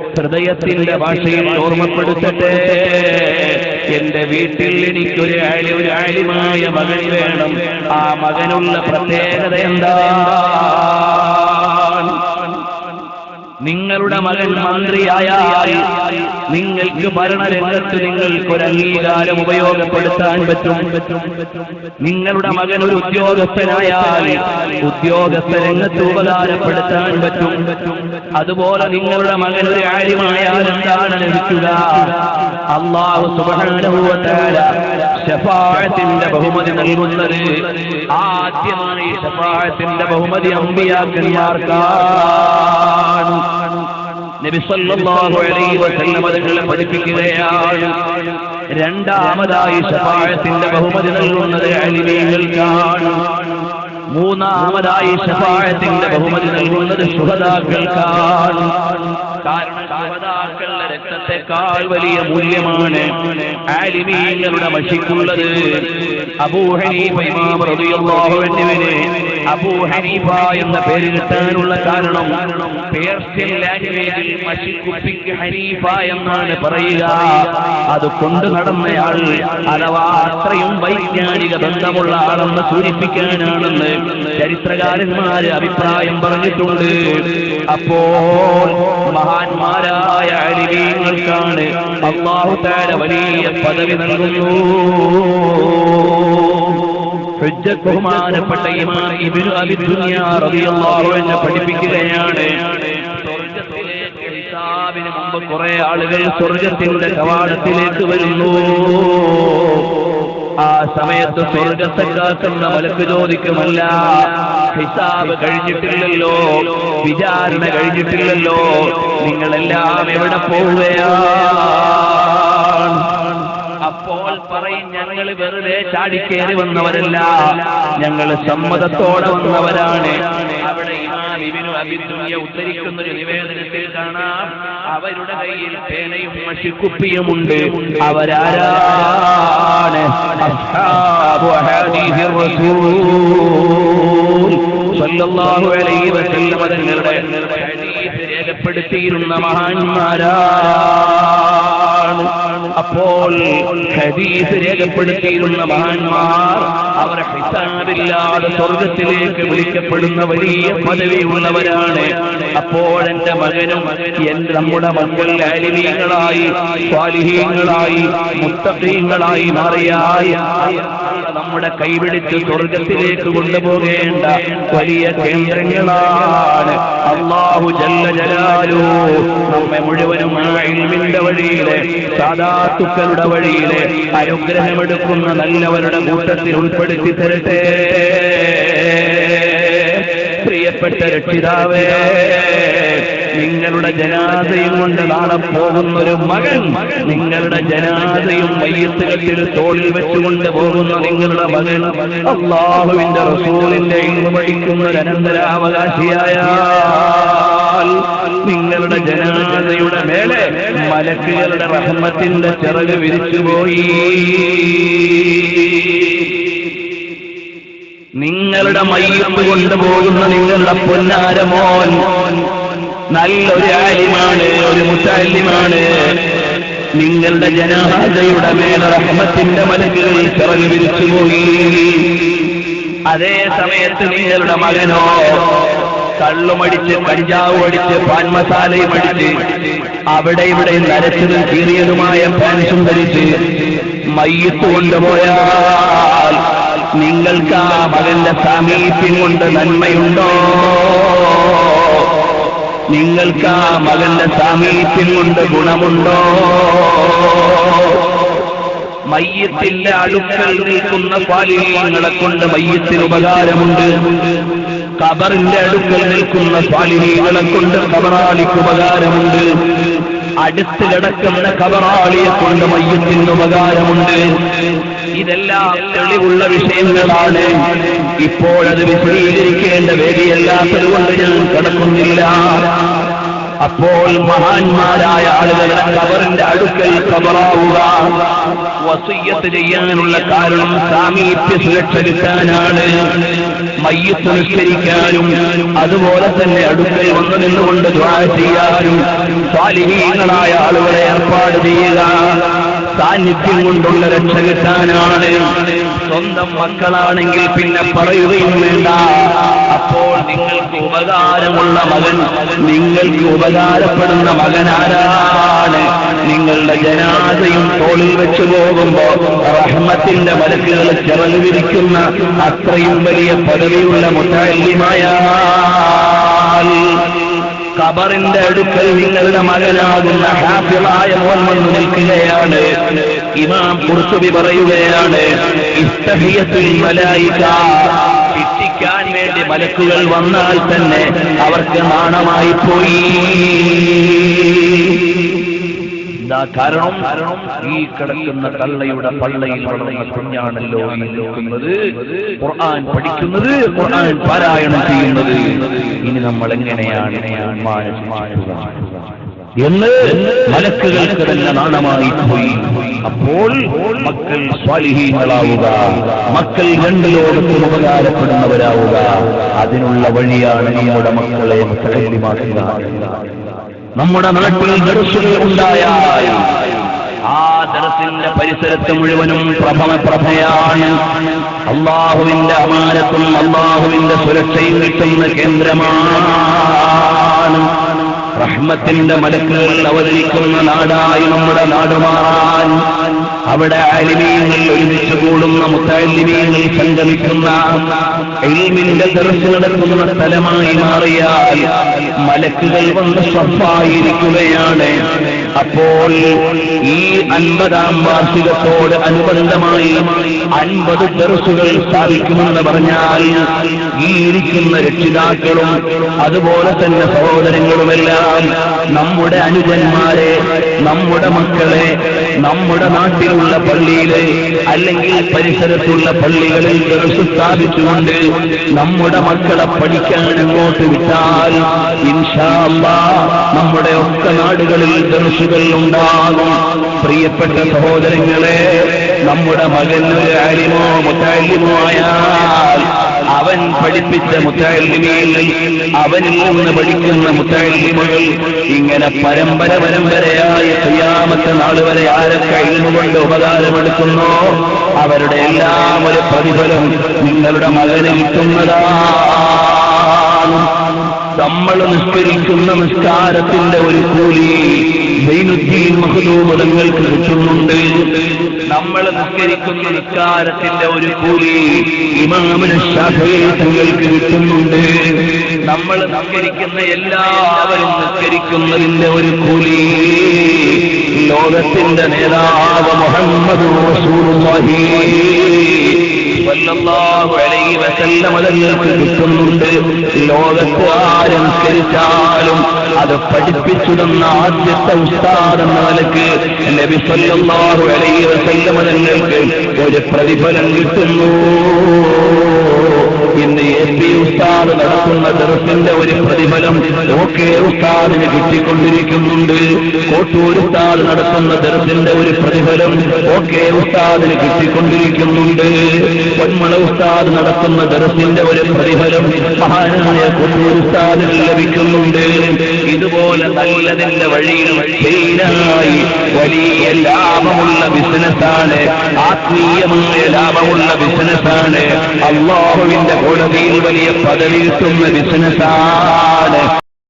ഹൃദയത്തിന്റെ ഭാഷയിൽ ഓർമ്മപ്പെടുത്തട്ടെ. എന്റെ വീട്ടിൽ എനിക്കൊരു ആളി ഒരു ആലിമായ മകൻ വേണം. ആ മകനുള്ള പ്രത്യേകത എന്താ? നിങ്ങളുടെ മകൻ മന്ത്രിയായാൽ നിങ്ങൾക്ക് ഭരണരംഗത്ത് നിങ്ങൾക്കൊരു അംഗീകാരം ഉപയോഗപ്പെടുത്താൻ പറ്റും. നിങ്ങളുടെ മകൻ ഒരു ഉദ്യോഗസ്ഥനായാൽ ഉദ്യോഗസ്ഥ രംഗത്ത് ഉപകാരപ്പെടുത്താൻ പറ്റും. അതുപോലെ നിങ്ങളുടെ മകൻ ഒരു കാര്യമായാൽ എന്താണ് ലഭിക്കുക? അള്ളാഹു സുബാനുഭവത്താല ഷഫാഴത്തിന്റെ ബഹുമതി നൽകുന്നത്. ആദ്യമായി ഷഫാഴത്തിന്റെ ബഹുമതി അമ്പിയാക്കന്മാർക്കാണ്. നബി സല്ലല്ലാഹു അലൈഹി വസല്ലം അതുങ്ങളെ പഠിപ്പിക്കുകയാണ്. രണ്ടാമതായി ശപാഴത്തിന്റെ ബഹുമതി നൽകുന്നത് അലിമീകൾക്കാണ് മൂന്നാമതായി ശപാഴത്തിന്റെ ബഹുമതി നൽകുന്നത് ശുഹദാക്കൾക്കാണ്. കാരണം ശുഹദാക്കളുടെ രക്തത്തെക്കാൾ വലിയ മൂല്യമാണ് ആലിമീങ്ങളുടെ മഷിക്കുള്ളത്. അബൂ ഹനീഫ ഇമാം റളിയല്ലാഹു അൻഹുവിനെ അബൂ ഹനീഫ എന്ന പേര് കിട്ടാനുള്ള കാരണം പേർഷ്യൻ ലാംഗ്വേജിൽ മഷിക്കുപ്പിക്ക് ഹനീഫ എന്നാണ് പറയുക. അത് കൊണ്ടു നടന്നയാൾ അഥവാ അത്രയും വൈജ്ഞാനിക ബന്ധമുള്ള ആളെന്ന് സൂചിപ്പിക്കാനാണെന്ന് ചരിത്രകാരന്മാര് അഭിപ്രായം പറഞ്ഞിട്ടുണ്ട്. അപ്പോൾ മഹാന്മാരായ അലിവീങ്ങൾക്കാണ് അള്ളാഹു താര വലിയ പദവി നൽകുന്നു. ബഹുമാനപ്പെട്ട ഇമാം ഇബ്നു അബി ദുനിയ റളിയല്ലാഹു അൻഹു പഠിപ്പിക്കുകയാണ്. ഹിസാബിന് മുമ്പ് കുറെ ആളുകൾ സ്വർഗത്തിന്റെ കവാടത്തിലേക്ക് വരുന്നു. ആ സമയത്ത് സ്വർഗത്തെ കാക്കുന്ന മലക്ക് ചോദിക്കുമല്ല ഹിസാബ് കഴിഞ്ഞിട്ടില്ലല്ലോ വിചാരണ കഴിഞ്ഞിട്ടില്ലല്ലോ നിങ്ങളെല്ലാം എവിടെ പോവുകയാണ്? പറയും ഞങ്ങൾ വെറുതെ ചാടിക്കേറി വന്നവരല്ല. ഞങ്ങൾ സമ്മതത്തോടെ വന്നവരാണ്. അവിടെ ഇമാം ഇബ്നു അബി ദുനിയ ഉദ്ധരിക്കുന്ന ഒരു നിവേദനത്തിൽ കാണാം. അവരുടെ കയ്യിൽ പേനയും മഷിക്കുപ്പിയുമുണ്ട് അവരാരാണ്? രേഖപ്പെടുത്തിയിരുന്ന മഹാന്മാരാണ്. അപ്പോൾ ഹദീസ് രേഖപ്പെടുത്തിയിരുന്ന മഹാന്മാർ അവർ ഹിസാബില്ലാതെ സ്വർഗത്തിലേക്ക് വിളിക്കപ്പെടുന്ന വലിയ പദവിയുള്ളവരാണ്. അപ്പോൾ എന്റെ മകനും എന്റെ നമ്മുടെ മക്കൾ അലിമീങ്ങളായി സ്വാലിഹീങ്ങളായി മുത്തഖീങ്ങളായി മാറിയാൽ നമ്മുടെ കൈപിടിച്ച് സ്വർഗത്തിലേക്ക് കൊണ്ടുപോകേണ്ട വലിയ കേന്ദ്രങ്ങളാണ് അള്ളാഹു ജല്ല ജലാലു. നമ്മെ മുഴുവനും വഴിയിലെ സാധാത്തുക്കളുടെ വഴിയിലെ അനുഗ്രഹമെടുക്കുന്ന നല്ലവരുടെ കൂട്ടത്തിൽ ഉൾപ്പെടുത്തി തരട്ടെ. പ്രിയപ്പെട്ട രക്ഷിതാവേ നിങ്ങളുടെ ജനാദയും കൊണ്ട് നാളെ പോകുന്ന ഒരു മകൻ നിങ്ങളുടെ ജനാദയും മയ്യത്തുകത്തിൽ തോളിൽ വെച്ചുകൊണ്ട് പോകുന്ന നിങ്ങളുടെ മകൻ അള്ളാഹുവിന്റെ റസൂലിന്റെ ഇന്ന് പഠിക്കുന്ന ഒരു അനന്തരാവകാശിയായാൽ നിങ്ങളുടെ ജനാദയുടെ മേലെ മലക്കുകളുടെ റഹ്മത്തിന്റെ ചിറക് വിരിച്ചുപോയി. നിങ്ങളുടെ മയ്യത്ത് കൊണ്ടുപോകുന്ന നിങ്ങളുടെ പൊന്നാരമോൻ നല്ലൊരു ആലിമാണ് ഒരു മുത്താലിമാണ്. നിങ്ങളുടെ ജനാഹാജയുടെ മേൽ റഹ്മത്തിന്റെ മലക്കുകൾ വിരിച്ചു വിരിച്ചുപോയി അതേ സമയത്ത് നിങ്ങളുടെ മകനോ കള്ളുമടിച്ച് കഞ്ചാവ് അടിച്ച് പാൻ മസാലയും അടിച്ച് അവിടെ ഇവിടെ നരച്ചതും കീറിയതുമായ പാൻസും ധരിച്ച് മയ്യത്ത് കൊണ്ടുപോയാൽ നിങ്ങൾക്ക് ആ മകന്റെ സാമീപ്യം കൊണ്ട് നന്മയുണ്ടോ? നിങ്ങൾക്ക് ആ മകന്റെ സാമീപ്യം കൊണ്ട് ഗുണമുണ്ടോ? മയ്യത്തിന്റെ അടുക്കൽ നിൽക്കുന്ന സ്വാലിഹീങ്ങളെ കൊണ്ട് മയ്യത്തിന് ഉപകാരമുണ്ട്. കബറിന്റെ അടുക്കൽ നിൽക്കുന്ന സ്വാലിഹീങ്ങളെ കൊണ്ട് കബറാളിക്ക് ഉപകാരമുണ്ട്. അടുത്ത് കിടക്കുന്ന കബറാളിയെ കൊണ്ട് മയ്യത്തിന് ഉപകാരമുണ്ട്. ഇതെല്ലാം തെളിവുള്ള വിഷയങ്ങളാണ്. ഇപ്പോഴത് വിശദീകരിക്കേണ്ട വേദിയല്ലാത്തത് കൊണ്ട് ഞാൻ കിടക്കുന്നില്ല. അപ്പോൾ മഹാന്മാരായ ആളുകളുടെ കബറിന്റെ അടുക്കൽ കബറാവുക. വസയ്യത്ത് ചെയ്യാനുള്ള കാരണം സാമീപ്യ സുരക്ഷ കിട്ടാനാണ്. മയ്യത്ത് നിഷ്കരിക്കാനും അതുപോലെ തന്നെ അടുക്കൽ വന്നു നിന്നുകൊണ്ട് ദ്വാ ചെയ്യാനും സ്വാലിഹീങ്ങളായ ആളുകളെ ഏർപ്പാട് ചെയ്യുക. സാന്നിധ്യം കൊണ്ടുള്ള രക്ഷ കിട്ടാനാണ്. സ്വന്തം മക്കളാണെങ്കിൽ പിന്നെ പറയുകയും വേണ്ട. അപ്പോൾ നിങ്ങൾക്ക് ഉപകാരമുള്ള മകൻ നിങ്ങൾക്ക് ഉപകാരപ്പെടുന്ന മകൻ ആരാണ് നിങ്ങളുടെ ജനാദയും തോളിൽ വെച്ചു പോകുമ്പോ റഹ്മത്തിന്റെ മലക്കുകൾ ചെറുതിരിക്കുന്ന അത്രയും വലിയ പദവിയുള്ള മുത്തല്യമായ കബറിന്റെ അടുക്കൽ നിങ്ങളുടെ മകനാകുന്ന ഹാപ്പിളായ മോൻ വന്നു നിൽക്കുകയാണ്. ഇമാം കുർത്തുബി പറയുകയാണ് ഇസ്തഹിയത്തുൽ മലായിക ശിക്ഷിക്കാൻ വേണ്ടി മലക്കുകൾ വന്നാൽ തന്നെ അവർക്ക് നാണമായി പോയി. കാരണം? ഈ കിടക്കുന്ന കള്ളയുടെ പള്ളയിൽ വളർന്ന കുഞ്ഞാണല്ലോ ഈ നിൽക്കുന്നത്. ഖുർആൻ പഠിക്കുന്നത് ഖുർആൻ പാരായണം ചെയ്യുന്നത്. ഇനി നമ്മൾ എങ്ങനെയാണ്? ശിക്ഷിക്കുക എന്ന് മലക്കുകൾക്ക് തന്നെ നാണമായി പോയി. അപ്പോൾ മക്കൾ സ്വാലിഹീങ്ങളാവുക മക്കൾ രണ്ട് ലോകത്തും ഉപകാരപ്പെടുന്നവരാവുക. അതിനുള്ള വഴിയാണ് നമ്മുടെ മക്കളെ മുത്തലിമാക്കുക നമ്മുടെ നാട്ടിൽ ദർശനം ഉണ്ടായാൽ ആ ദർശന്റെ പരിസരത്ത് മുഴുവനും പ്രഭമ പ്രഭയാണ് അള്ളാഹുവിന്റെ അമാനത്തും അള്ളാഹുവിന്റെ സുരക്ഷയും കിട്ടുന്ന കേന്ദ്രമാണ്. റഹ്മത്തിന്റെ മലക്കുകൾ അവതരിക്കുന്ന നാടായി നമ്മുടെ നാട് മാറാൻ. അവിടെ അലിമീങ്ങൾ ഒരുമിച്ച് കൂടുന്ന മുത്തലിമീങ്ങൾ സംഗമിക്കുന്ന എൽമിന്റെ ദർശനം നടക്കുന്ന സ്ഥലമായി മാറിയാൽ മലക്കുകൾ വന്ന് സ്വപ്പായിരിക്കുകയാണ് അപ്പോൾ ഈ അൻപതാം വാർഷികത്തോട് അനുബന്ധമായി അൻപത് ദർസുകൾ സ്ഥാപിക്കുമെന്ന് പറഞ്ഞാൽ ഈ ഇരിക്കുന്ന രക്ഷിതാക്കളും അതുപോലെ തന്നെ സഹോദരങ്ങളുമെല്ലാം നമ്മുടെ അനുജന്മാരെ നമ്മുടെ മക്കളെ നമ്മുടെ നാട്ടിലുള്ള പള്ളിയിലെ അല്ലെങ്കിൽ പരിസരത്തുള്ള പള്ളികളിൽ ദർസ് സ്ഥാപിച്ചുകൊണ്ട് നമ്മുടെ മക്കളെ പഠിക്കാൻ അങ്ങോട്ട് വിട്ടാൽ ഇൻഷാ അല്ലാഹ് നമ്മുടെ ഒക്കെ നാടുകളിൽ ദർശുകൾ ഉണ്ടാകും. പ്രിയപ്പെട്ട സഹോദരങ്ങളെ നമ്മുടെ മകൻ ഒരു അലിമോ മുത്താലിമോ ആയാൽ അവൻ പഠിപ്പിച്ച മുത്താലിമീങ്ങൾ അവനിൽ നിന്ന് പഠിക്കുന്ന മുത്താലിമുകൾ ഇങ്ങനെ പരമ്പര പരമ്പരയായ ചെയ്യാമത്തെ നാൾ വരെ ആരൊക്കെ ഇൽമുകൊണ്ട് ഉപകാരമെടുക്കുന്നോ? അവരുടെ എല്ലാം ഒരു പ്രതിഫലം നിങ്ങളുടെ മകന് കിട്ടുന്നതാണ്. നമ്മൾ നിസ്കരിക്കുന്ന നിസ്കാരത്തിന്റെ ഒരു കൂലി ദൈനുദ്ദീൻ മഹദൂമതങ്ങൾക്ക് കിട്ടുന്നുണ്ട്. നമ്മൾ നിസ്കരിക്കുന്ന നിസ്കാരത്തിന്റെ ഒരു കൂലി ഇമാമിന് തങ്ങൾക്ക് കിട്ടുന്നുണ്ട്. നമ്മൾ നിസ്കരിക്കുന്ന എല്ലാവരും നിസ്കരിക്കുന്നതിന്റെ ഒരു കൂലി ലോകത്തിന്റെ നേതാവ് മുഹമ്മദ് കിട്ടുന്നുണ്ട്. ലോകത്ത് ആരനുസരിച്ചാലും അത് പഠിപ്പിച്ചു തന്ന ആദ്യത്തെ ഉസ്താദ് എന്ന നിലയ്ക്ക് നബി സല്ലല്ലാഹു അലൈഹി വസല്ലമ ഒരു പ്രതിഫലം കിട്ടുന്നു. ഉസ്താദ് നടത്തുന്ന ദർസിന്റെ ഒരു പ്രതിഫലം ഓക്കെ ഉസ്താദിന് കിട്ടിക്കൊണ്ടിരിക്കുന്നുണ്ട്. കോട്ടൂർ ഉസ്താദ് നടത്തുന്ന ദർസിന്റെ ഒരു പ്രതിഫലം ഓക്കെ ഉസ്താദിന് കിട്ടിക്കൊണ്ടിരിക്കുന്നുണ്ട്. പൊന്മള ഉസ്താദ് നടത്തുന്ന ദർസിന്റെ ഒരു പ്രതിഫലം മഹാനായ കോട്ടൂർ ഉസ്താദിന് ലഭിക്കുന്നുണ്ട്. ഇതുപോലെ നല്ലതിന്റെ വഴിയിൽ മെയിനായി വലിയ ലാഭമുള്ള ബിസിനസ്സാണ് ആത്മീയമായ ലാഭമുള്ള ബിസിനസ്സാണ്. അള്ളാഹുവിന്റെ കോടതിയിൽ വലിയ പദവി കിട്ടുന്ന ബിസിനസ്സാണ്.